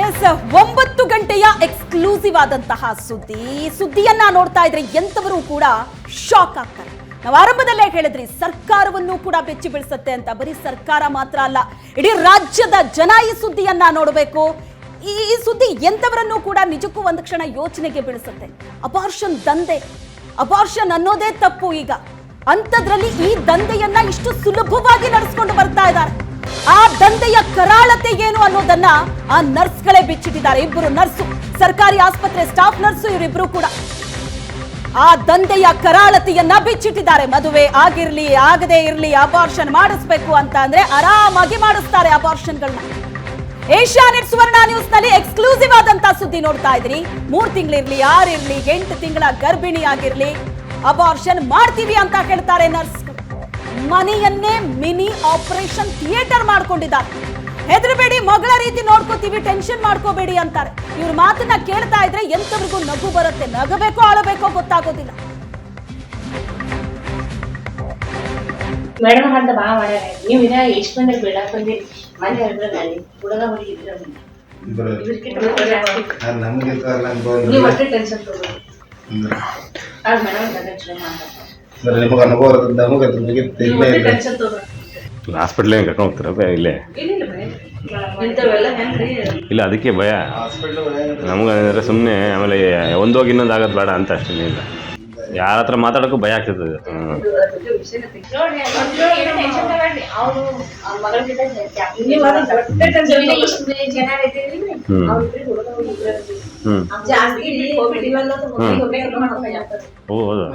S ಒಂಬತ್ತು ಗಂಟೆಯ exclusive ಆದಂತಹ ಸುದ್ದಿ. ಸುದ್ದಿಯನ್ನ ನೋಡ್ತಾ ಇದ್ರೆ ಎಂತವರು ಕೂಡ ಶಾಕ್ ಆಗ್ತಾರೆ. ನಾವು ಆರಂಭದಲ್ಲೇ ಹೇಳಿದ್ರಿ, ಸರ್ಕಾರವನ್ನು ಕೂಡ ಬೆಚ್ಚಿ ಬೀಳಿಸುತ್ತೆ ಅಂತ. ಬರೀ ಸರ್ಕಾರ ಮಾತ್ರ ಅಲ್ಲ, ಇಡೀ ರಾಜ್ಯದ ಜನ ಈ ಸುದ್ದಿಯನ್ನ ನೋಡಬೇಕು. ಈ ಸುದ್ದಿ ಎಂಥವರನ್ನು ಕೂಡ ನಿಜಕ್ಕೂ ಒಂದು ಕ್ಷಣ ಯೋಚನೆಗೆ ಬೀಳಿಸುತ್ತೆ. ಅಬಾರ್ಷನ್ ದಂಧೆ. ಅಬಾರ್ಷನ್ ಅನ್ನೋದೇ ತಪ್ಪು ಈಗ. ಅಂಥದ್ರಲ್ಲಿ ಈ ದಂಧೆಯನ್ನ ಇಷ್ಟು ಸುಲಭವಾಗಿ ನಡೆಸ್ಕೊಂಡು ಬರ್ತಾ ಇದ್ದಾರೆ. ಆ ದಂಧೆಯ ಕರಾಳತೆ ಏನು ಅನ್ನೋದನ್ನ ಆ ನರ್ಸ್ಗಳೇ ಬಿಚ್ಚಿಟ್ಟಿದ್ದಾರೆ. ಇಬ್ಬರು ನರ್ಸು, ಸರ್ಕಾರಿ ಆಸ್ಪತ್ರೆ ಸ್ಟಾಫ್ ನರ್ಸು ಇವರಿಬ್ರು ಕೂಡ. ಆ ದಂಧೆಯ ಕರಾಳತೆಯನ್ನ ಬಿಚ್ಚಿಟ್ಟಿದ್ದಾರೆ. ಮದುವೆ ಆಗಿರ್ಲಿ, ಆಗದೆ ಇರ್ಲಿ ಅಬಾರ್ಷನ್ ಮಾಡಿಸ್ಬೇಕು ಅಂತ ಅಂದ್ರೆ ಆರಾಮಾಗಿ ಮಾಡಿಸ್ತಾರೆ ಏಷ್ಯಾ ನೆಟ್ ಸುವರ್ಣ ನ್ಯೂಸ್ನಲ್ಲಿ ಎಕ್ಸ್ಕ್ಲೂಸಿವ್ ಆದಂತ ಸುದ್ದಿ ನೋಡ್ತಾ ಇದ್ರಿ ಮೂರ್ ತಿಂಗಳಿರ್ಲಿ ಯಾರಿರ್ಲಿ ಎಂಟು ತಿಂಗಳ ಗರ್ಭಿಣಿ ಆಗಿರ್ಲಿ ಅಬಾರ್ಷನ್ ಮಾಡ್ತೀವಿ ಅಂತ ಹೇಳ್ತಾರೆ ನರ್ಸ್. ಮನೆಯನ್ನೇ ಮಿನಿ ಆಪರೇಷನ್ ಥಿಯೇಟರ್ ಮಾಡ್ಕೊಂಡಿದ್ದಾರೆ. ಹೆದರಬೇಡಿ ಮಗಳ ರೀತಿ ನೋಡ್ಕೋತೀವಿ ಟೆನ್ಷನ್ ಮಾಡ್ಕೋಬೇಡಿ ಅಂತಾರೆ. ಇವ್ರ ಮಾತನ್ನ ಕೇಳ್ತಾ ಇದ್ರೆ ಎಂತವ್ರಿಗೂ ನಗು ಬರುತ್ತೆ ನಗಬೇಕೋ ಅಳಬೇಕೋ ಗೊತ್ತಾಗೋದಿಲ್ಲ. ಮೇಡಮ್ ಅಂತ ಬಾ ಮಾಡ್ಯಾರ ನೀವು ಇದ ಎಷ್ಟು ಮಂದಿ ಬೇಡ ಬಂದಿರಿ? ಮನೆ ಹೇಳಿ ಹುಡುಗ ಹುಡುಗಿ ಇದ್ರ ಇಬ್ರು. ಇವ್ರಿಗೆ ಹುಡುಗ ಜಾಸ್ತಿ. ನಾನ್ ನಮ್ಗೆ ನೀವು ಅಷ್ಟೇ ಟೆನ್ಷನ್ ಅದು ಮೇಡಮ್ ಮಾಡ್ತಾರೆ ಅಂದ್ರೆ ನಿಮಗೆ ಅನುಭವ ಇರ್ತದೆ ನಮಗೆ ಅದ್ರ ಬಗ್ಗೆ ನೀವು ತಿಳಿದೇ ಅಷ್ಟೇ ಇಲ್ಲ ಹಾಸ್ಪಿಟ್ಲ್ ಕರ್ಕೊಂಡು ಇಲ್ಲೇ? ಭಯ ಇಂಥವೆಲ್ಲ ಹೆಂಗ್ರಿ? ಇಲ್ಲ ಅದಕ್ಕೆ ಭಯ. ಹಾಸ್ಪಿಟಲ್ ನಮ್ಗೆ ಅಂದರೆ ಸುಮ್ಮನೆ ಆಮೇಲೆ ಒಂದು ಹೋಗಿ ಇನ್ನೊಂದು ಆಗೋದು ಬೇಡ ಅಂತ ಅಷ್ಟೇ ಇಲ್ಲ ಯಾರ ಹತ್ರ ಮಾತಾಡೋಕ್ಕೂ ಭಯ ಆಗ್ತದೆ ಹ್ಮ್. ನೀವು ಅದನ್ನ correct ಜನ ಇದ್ದೀರಿ. ಹುಡುಗ ಆಗ್ತದೆ. ಓ ಹೌದಾ?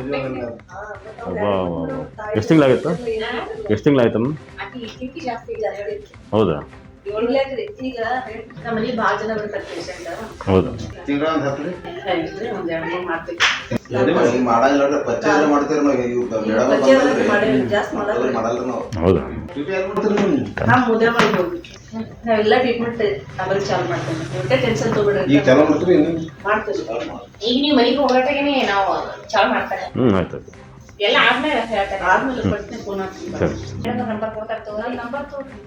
ಒಬ್ಬ ಎಷ್ಟು ತಿಂಗಳಾಗಿತ್ತು ಎಷ್ಟು ತಿಂಗಳಾಯ್ತಮ್ಮ ಹೌದಾ? ಹೌದಾ? ಹೌದಾ? ನಾವೆಲ್ಲ ಟ್ರೀಟ್ಮೆಂಟ್ ನಮಗೆ ಚಾಲು ಮಾಡ್ತೇವೆ. ಟೆನ್ಷನ್ ತಗೋಬೇಡ್ರಿ ಈಗ ಚಾಲೂ ಮಾಡ್ತೀರಿ ನೀವು ಮಾಡ್ತೀವಿ. ಈಗ ನೀವು ಮನೆಗೆ ಹೋಗಟ್ಟಾಗೇನೆ ನಾವು ಚಾಲು ಮಾಡ್ತಾರೆ. ಹ್ಞೂ ಆಯ್ತು ಎಲ್ಲ ಆದ್ಮೇಲೆ ಹೇಳ್ತಾರೆ. ಆದ್ಮೇಲೆ ಫೋನ್ ನಂಬರ್ ಕೊಡ್ತಾರೆ ನಂಬರ್ ತಗೋರಿ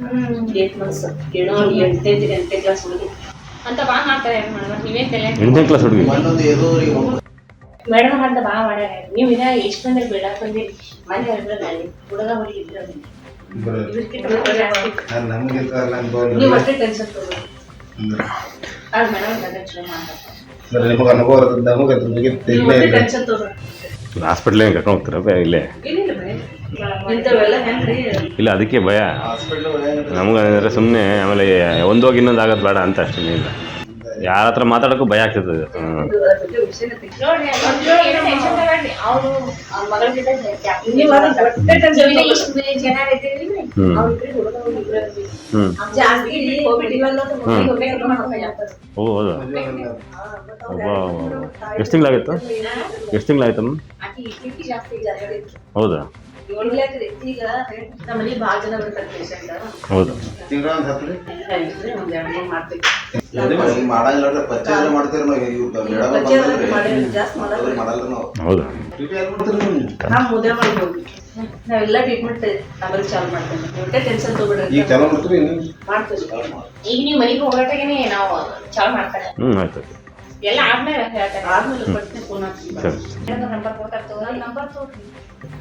ಹ್ಮ್ ಏಟ್ ಮಂತ್ಸ್ ಏನೋ ಎಂಟನೇ ಎಂಟನೇ ಕ್ಲಾಸ್ ಹುಡುಗಿ ಅಂತ ಬಾ ಮಾಡ್ತಾರೆ ಏನ್ ಮಾಡೋದು? ನೀವೇ ತಲೆ ಎಂಟನೇ ಕ್ಲಾಸ್ ಹುಡುಗಿ. ಇನ್ನೊಂದು ಏನೋ ರೀ ಮೇಡಮ್ ಅಂತ ಬಾ ಮಾಡ್ಯಾರ ನೀವು ಇನ್ನ ಎಷ್ಟು ಬಂದ್ರೆ ಬೇಡ ಬಂದಿರಿ? ಮನೆ ಹೇಳಿದ್ರೆ ಹುಡುಗ ಹುಡುಗಿ ಇದ್ರ ನಮ್ಗೆ ನಿಮಗೆ ಅನುಭವ ಅದ್ರ ಬಗ್ಗೆ ಇಲ್ಲ ಹಾಸ್ಪಿಟ್ಲ್ ಕರ್ಕೊಂಡು ಹೋಗ್ತಾರ? ಇಲ್ಲೇ? ಇಲ್ಲ ಅದಕ್ಕೆ ಭಯ. ನಮ್ಗೆ ಅಂದರೆ ಸುಮ್ಮನೆ ಆಮೇಲೆ ಒಂದೋಗಿ ಹೋಗಿ ಇನ್ನೊಂದು ಆಗೋದು ಬೇಡ ಅಂತ ಅಷ್ಟೇ ಇಲ್ಲ. ಯಾರ ಹತ್ರ ಮಾತಾಡೋಕ್ಕೂ ಭಯ ಆಗ್ತದೆ. ಓ ಹೌದಾ? ಎಷ್ಟು ತಿಂಗಳಾಗಿತ್ತು? ಎಷ್ಟು ತಿಂಗಳಾಯ್ತಮ್ಮ ಹೌದಾ? ಈಗ ನಮ್ಮ ಮನೆಗೆ ಭಾಳ ಜನ ಬರ್ತಾರೆ ಪೇಷಂಟ್ ಹೌದಾ. ತಿಂಗಳ ಒಂದು ಹತ್ತು ರೀ ಇದ್ರೆ ಒಂದ್ ಎರಡು ಮೂರು ಮಾಡ್ತೀವಿ. ಮಾಡಂಗಿಲ್ಲ ನೋಡ್ರಿ ಪರಿಚಯ ಮಾಡ್ತೀರಿ ನಾವು? ಇವ್ ಮೇಡಮ್ ಪರಿಚಯ ಎಲ್ಲ ಜಾಸ್ತಿ ಮಾಡಲ್ಲ. ಮಾಡಲ್ಲ ನಾವು. ಹೌದಾ. ನೀವು? ಮಾಡಿ ನಾವೆಲ್ಲ ಟ್ರೀಟ್ಮೆಂಟ್ ಚಾಲು ಮಾಡ್ತೇವೆ. ಟೆನ್ಷನ್ ಈಗ ತಗೋಬೇಡ್ರಿ ಚಾಲೂ ಮಾಡ್ತೀರಿ ನೀವು? ಮಾಡ್ತೀವಿ. ಈಗ ನೀವು ಮನೆಗೆ ಹೋಗಟ್ಟಾಗೇನೆ ನಾವು ಚಾಲು ಮಾಡ್ತಾರೆ. ಹ್ಞೂ ಆಯ್ತು. ಎಲ್ಲ ಆದ್ಮೇಲೆ ಹೇಳ್ತಾರೆ. ಆದ್ಮೇಲೆ ಕೊಡ್ತೀನಿ ಫೋನ್ ಹಾಕ್ತೀನಿ. ಸರಿ. ನಂಬರ್ ಕೊಡ್ತಾರೆ ತಗೋ ನಂಬರ್ ತಗೋರಿ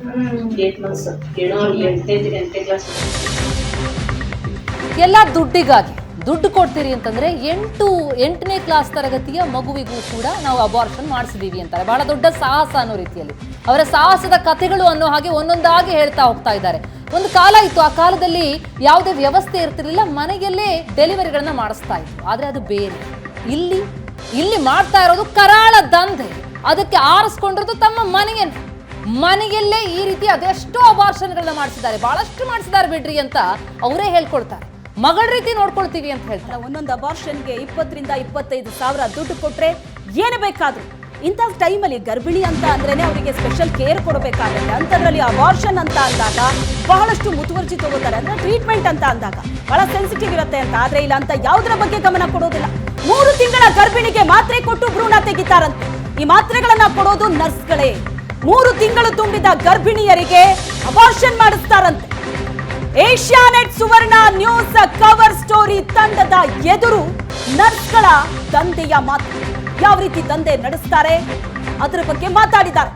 ಹ್ಮ್ ಏಟ್ ಮಂತ್ಸ್ ಏನೋ ಎಂಟನೇ ಎಂಟನೇ ಕ್ಲಾಸ್ ಎಲ್ಲ ದುಡ್ಡಿಗಾಗಿ ದುಡ್ಡು ಕೊಡ್ತೀರಿ ಅಂತಂದ್ರೆ ಎಂಟು ಎಂಟನೇ ಕ್ಲಾಸ್ ತರಗತಿಯ ಮಗುವಿಗೂ ಕೂಡ ನಾವು ಅಬಾರ್ಷನ್ ಮಾಡಿಸಿದೀವಿ ಅಂತಾರೆ. ಬಹಳ ದೊಡ್ಡ ಸಾಹಸ ಅನ್ನೋ ರೀತಿಯಲ್ಲಿ. ಅವರ ಸಾಹಸದ ಕಥೆಗಳು ಅನ್ನೋ ಹಾಗೆ ಒಂದೊಂದಾಗಿ ಹೇಳ್ತಾ ಹೋಗ್ತಾ ಇದ್ದಾರೆ. ಒಂದು ಕಾಲ ಇತ್ತು ಆ ಕಾಲದಲ್ಲಿ ಯಾವುದೇ ವ್ಯವಸ್ಥೆ ಇರ್ತಿರ್ಲಿಲ್ಲ. ಮನೆಯಲ್ಲೇ ಡೆಲಿವರಿಗಳನ್ನ ಮಾಡಿಸ್ತಾ ಇತ್ತು ಆದ್ರೆ ಅದು ಬೇರೆ. ಇಲ್ಲಿ ಇಲ್ಲಿ ಮಾಡ್ತಾ ಇರೋದು ಕರಾಳ ದಂಧೆ. ಅದಕ್ಕೆ ಆರಿಸ್ಕೊಂಡಿರೋದು ತಮ್ಮ ಮನೆಯ ಮನೆಯಲ್ಲೇ ಈ ರೀತಿ ಅದೆಷ್ಟೋ ಅಬಾರ್ಷನ್ಗಳನ್ನ ಮಾಡಿಸಿದ್ದಾರೆ. ಬಹಳಷ್ಟು ಮಾಡಿಸಿದ್ದಾರೆ ಬಿಡ್ರಿ ಅಂತ ಅವರೇ ಹೇಳ್ಕೊಳ್ತಾರೆ ಮಗಳ ರೀತಿ ನೋಡ್ಕೊಳ್ತೀವಿ ಅಂತ ಹೇಳ್ತಾರೆ. ಒಂದೊಂದು ಅಬಾರ್ಷನ್ಗೆ ಇಪ್ಪತ್ತರಿಂದ ಇಪ್ಪತ್ತೈದು ಸಾವಿರ ದುಡ್ಡು ಕೊಟ್ರೆ ಏನು ಬೇಕಾದ್ರೂ ಇಂಥ ಟೈಮಲ್ಲಿ ಗರ್ಭಿಣಿ ಅಂತ ಅಂದ್ರೇನೆ ಅವರಿಗೆ ಸ್ಪೆಷಲ್ ಕೇರ್ ಕೊಡಬೇಕಾಗುತ್ತೆ. ಅಂತದ್ರಲ್ಲಿ ಅಬಾರ್ಷನ್ ಅಂತ ಅಂದಾಗ ಬಹಳಷ್ಟು ಮುತುವರ್ಜಿ ತಗೋತಾರೆ. ಅಂದ್ರೆ ಟ್ರೀಟ್ಮೆಂಟ್ ಅಂತ ಅಂದಾಗ ಬಹಳ ಸೆನ್ಸಿಟಿವ್ ಇರುತ್ತೆ ಅಂತ. ಆದ್ರೆ ಇಲ್ಲ ಅಂತ ಯಾವುದರ ಬಗ್ಗೆ ಗಮನ ಕೊಡೋದಿಲ್ಲ. ಮೂರು ತಿಂಗಳ ಗರ್ಭಿಣಿಗೆ ಮಾತ್ರೆ ಕೊಟ್ಟು ಭ್ರೂಣ ತೆಗಿತಾರಂತೆ. ಈ ಮಾತ್ರೆಗಳನ್ನ ಕೊಡೋದು ನರ್ಸ್ಗಳೇ. ಮೂರು ತಿಂಗಳು ತುಂಬಿದ ಗರ್ಭಿಣಿಯರಿಗೆ abortion ಮಾಡಿಸ್ತಾರಂತೆ. Asianet Suvarna news cover story ತಂಡದ ಎದುರು ನರ್ಸ್ಗಳ ತಂದೆಯ ಮಾತು. ಯಾವ ರೀತಿ ದಂಧೆ ನಡೆಸ್ತಾರೆ? ಅದರ ಬಗ್ಗೆ ಮಾತಾಡಿದ್ದಾರೆ.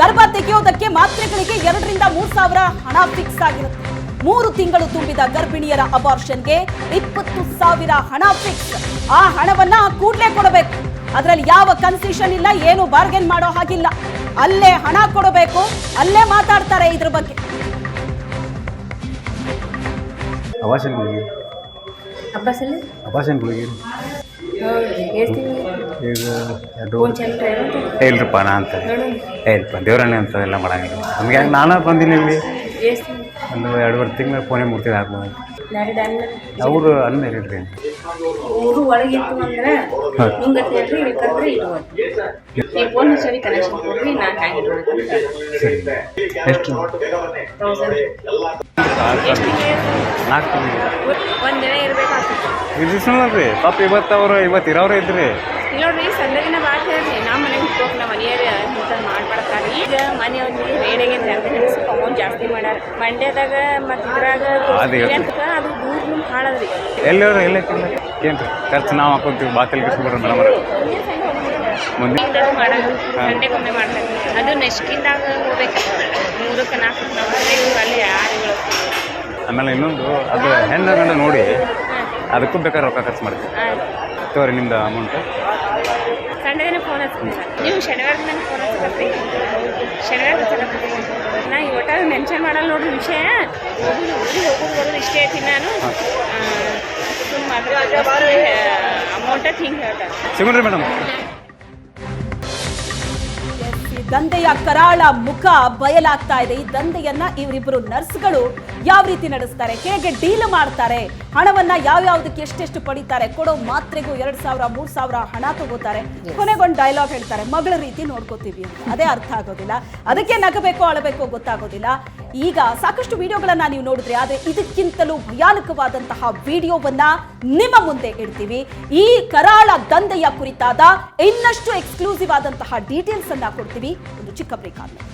ಗರ್ಭ ತೆಗೆಯೋದಕ್ಕೆ ಮಾತ್ರೆಗಳಿಗೆ ಎರಡರಿಂದ ಮೂರು ಸಾವಿರ ಹಣ ಫಿಕ್ಸ್ ಆಗಿರುತ್ತೆ. ಮೂರು ತಿಂಗಳು ತುಂಬಿದ ಗರ್ಭಿಣಿಯರ ಅಬಾರ್ಷನ್ಗೆ ಇಪ್ಪತ್ತು ಸಾವಿರ ಹಣ ಫಿಕ್ಸ್ ಆ ಹಣವನ್ನ ಕೂಡಲೇ ಕೊಡಬೇಕು. ಅದರಲ್ಲಿ ಯಾವ ಕನ್ಸೆಷನ್ ಇಲ್ಲ ಏನು ಬಾರ್ಗೇನ್ ಮಾಡೋ ಹಾಗಿಲ್ಲ. ಅಲ್ಲೇ ಹಣ ಕೊಡಬೇಕು ಅಲ್ಲೇ ಮಾತಾಡ್ತಾರೆ ಇದ್ರ ಬಗ್ಗೆ. ಅಪಾಷನ್ ಗುಳಿಗೆ? ಈಗ ಎರಡು ಇಲ್ರಿಪ್ಪ ನಾ ಅಂತ ಏ ದೇವ್ರಣ್ಣ ಎಲ್ಲ ಮಾಡಂಗಿಲ್ಲ. ನಮ್ಗೆ ಹೆಂಗೆ ನಾನು ಬಂದಿನಿ ಇಲ್ಲಿ? ಒಂದು ಎರಡುವರೆ ತಿಂಗಳು ಫೋನೇ ಮುಗ್ತಿದ್ದು ಹಾಕ್ಬೋದು ಅವರು ಅನ್ನ ಸರಿ ಎಷ್ಟು? ಎಷ್ಟು ನಾಲ್ಕು ತಿಂಗಳು. ಒಂದು ದಿನ ಇರ್ಬೇಕಾಗ್ತದೆ. ಸುಮ್ಮನೆ ಪಾಪ ಇವತ್ತು ಅವರು ಇವತ್ತು ಇರೋರು ಇದ್ರಿ. ಇಲ್ಲ ನೋಡ್ರಿ ಸಂದಗಿನ ಬಾತ್ ಹೇಳ್ರಿ. ನಮ್ಮ ಮನೆಗೆ ಹೋಗಿ ನಮ್ಮ ಮನೆಯವ್ರು ಇಂಥ ಮಾಡ್ಬಿಡತ್ತಾರೆ ಈಗ ಮನೆಯವ್ರಿಗೆ ರೇಡಿಗೆ ನೆರವೇರಿಸಿ ಸ್ವಲ್ಪ ಅಮೌಂಟ್ ಜಾಸ್ತಿ ಮಾಡ್ಯಾರ. ಮಂಡ್ಯದಾಗ ಮತ್ತು ಇದ್ರಾಗ ಅದು ಅದು ದೂರ ಹಾಳದ್ರಿ ಎಲ್ಲರೂ ಎಲ್ಲ ಏನು ರೀ ಖರ್ಚು ನಾವು ಹಾಕೊಂತೀವಿ ಬಾತಲ್ಲಿ ಕಿಸ್ಬಿಡ್ರಿ ಮೇಡಮ್ ಮುಂದೆ? ಮಾಡಲ್ಲ ಗಂಟೆಗೊಮ್ಮೆ ಮಾಡ್ತಾರೆ. ಅದು ನೆಸ್ಕಿಂದಾಗ ಹೋಗ್ಬೇಕು. ಮೂರಕ್ಕೆ ನಾಲ್ಕು ನಾವು ಅಲ್ಲಿ ಆಮೇಲೆ ಇನ್ನೊಂದು ಅದು ಹೆಣ್ಣು ಗಂಡ ನೋಡಿ ಅದಕ್ಕೂ ಬೇಕಾದ್ರೆ ರೊಕ್ಕ ಖರ್ಚು ಮಾಡ್ತೀವಿ. ತಗೋರಿ ನಿಮ್ದು ಅಮೌಂಟ್ ಸಂಡೇನೇ ಫೋನ್ ಹಚ್ತೀನಿ. ನೀವು ಶನಿವಾರ ನನಗೆ ಫೋನ್ ಹಚ್ಚಕತ್ರಿ ಶನಿವಾರ ನಾ ಈ ಒಟ್ಟ ಮೆನ್ಷನ್ ಮಾಡಲ್ಲ ನೋಡ್ರಿ ವಿಷಯ. ಹೋಗುದು ಬರೋದು ಇಷ್ಟೇ ಐತಿ ನಾನು. ಸುಮ್ಮನೆ ಅಮೌಂಟ್ ಹಿಂಗೆ ಹೇಳ್ತಾರೆ. ಸಿಗೋಣ್ರಿ ಮೇಡಮ್ ದಂಧೆಯ ಕರಾಳ ಮುಖ ಬಯಲಾಗ್ತಾ ಇದೆ. ಈ ದಂಧೆಯನ್ನ ಇವರಿಬ್ಬರು ನರ್ಸ್ಗಳು ಯಾವ ರೀತಿ ನಡೆಸ್ತಾರೆ ಹೇಗೆ ಡೀಲ್ ಮಾಡ್ತಾರೆ ಹಣವನ್ನ ಯಾವ್ಯಾವ್ದಕ್ಕೆ ಎಷ್ಟೆಷ್ಟು ಪಡಿತಾರೆ ಕೊಡೋ ಮಾತ್ರೆಗೂ ಎರಡ್ ಸಾವಿರ ಮೂರ್ ಸಾವಿರ ಹಣ ತಗೋತಾರೆ. ಕೊನೆಗೊಂದು ಡೈಲಾಗ್ ಹೇಳ್ತಾರೆ ಮಗಳ ರೀತಿ ನೋಡ್ಕೋತೀವಿ ಅಂತ. ಅದೇ ಅರ್ಥ ಆಗೋದಿಲ್ಲ. ಅದಕ್ಕೆ ನಗಬೇಕು ಅಳಬೇಕೋ ಗೊತ್ತಾಗೋದಿಲ್ಲ. ಈಗ ಸಾಕಷ್ಟು ವಿಡಿಯೋಗಳನ್ನ ನೀವು ನೋಡಿದ್ರೆ ಆದ್ರೆ ಇದಕ್ಕಿಂತಲೂ ಭಯಾನಕವಾದಂತಹ ವಿಡಿಯೋವನ್ನ ನಿಮ್ಮ ಮುಂದೆ ಇಡ್ತೀವಿ. ಈ ಕರಾಳ ದಂಧೆಯ ಕುರಿತಾದ ಇನ್ನಷ್ಟು ಎಕ್ಸ್ಕ್ಲೂಸಿವ್ ಆದಂತಹ ಡೀಟೇಲ್ಸ್ ಅನ್ನ ಕೊಡ್ತೀವಿ. ಒಂದು ಚಿಕ್ಕ ಬ್ರೇಕ್ ಆದ್ಮೇಲೆ.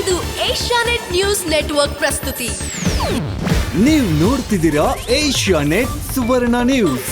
ಇದು ಏಷ್ಯಾನೆಟ್ ನ್ಯೂಸ್ ನೆಟ್ವರ್ಕ್ ಪ್ರಸ್ತುತಿ. ನೀವು ನೋಡ್ತಿದ್ದೀರಾ ಏಷ್ಯಾನೆಟ್ ಸುವರ್ಣ ನ್ಯೂಸ್.